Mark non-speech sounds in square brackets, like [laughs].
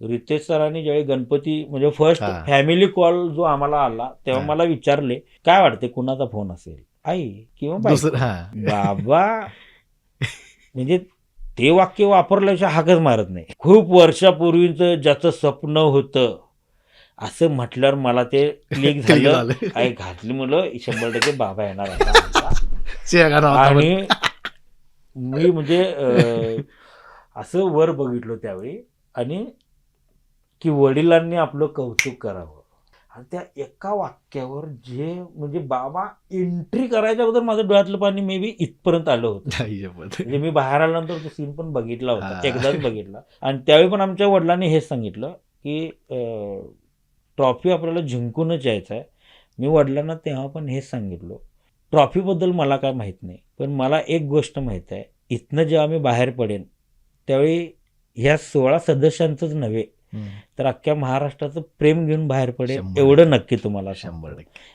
रितेश सरांनी ज्यावेळी गणपती म्हणजे फर्स्ट. फॅमिली कॉल जो आम्हाला आला तेव्हा. मला विचारले काय वाटते कुणाचा फोन असेल आई किंवा बायको?" दुसरं हा बाबा म्हणजे ते वाक्य वापरल्याशिवाय हाकच मारत नाही खूप वर्षापूर्वीच ज्याचं स्वप्न होतं असं म्हटल्यावर मला ते क्लिक [laughs] झालं. काय घातली मुलं शंभर टक्के बाबा येणार आणि मी म्हणजे असं वर बघितलं त्यावेळी आणि की वडिलांनी आपलं कौतुक करावं आणि त्या एका वाक्यावर जे म्हणजे बाबा एंट्री करायच्या अगोदर माझं डोळ्यातलं पाणी मे बी इथपर्यंत आलं होतं. म्हणजे मी बाहेर आल्यानंतर तो सीन पण बघितला होता. एकदाच बघितला आणि त्यावेळी पण आमच्या वडिलांनी हेच सांगितलं की ट्रॉफी आपल्याला जिंकूनच यायचं आहे मी वडिलांना तेव्हा पण हेच सांगितलं ट्रॉफीबद्दल मला काय माहीत नाही पण मला एक गोष्ट माहीत आहे इथनं जेव्हा मी बाहेर पडेन त्यावेळी ह्या सोळा सदस्यांचंच नव्हे. तर अख्ख्या महाराष्ट्राचं प्रेम घेऊन बाहेर पडेल एवढं नक्की तुम्हाला. शंभर टक्के.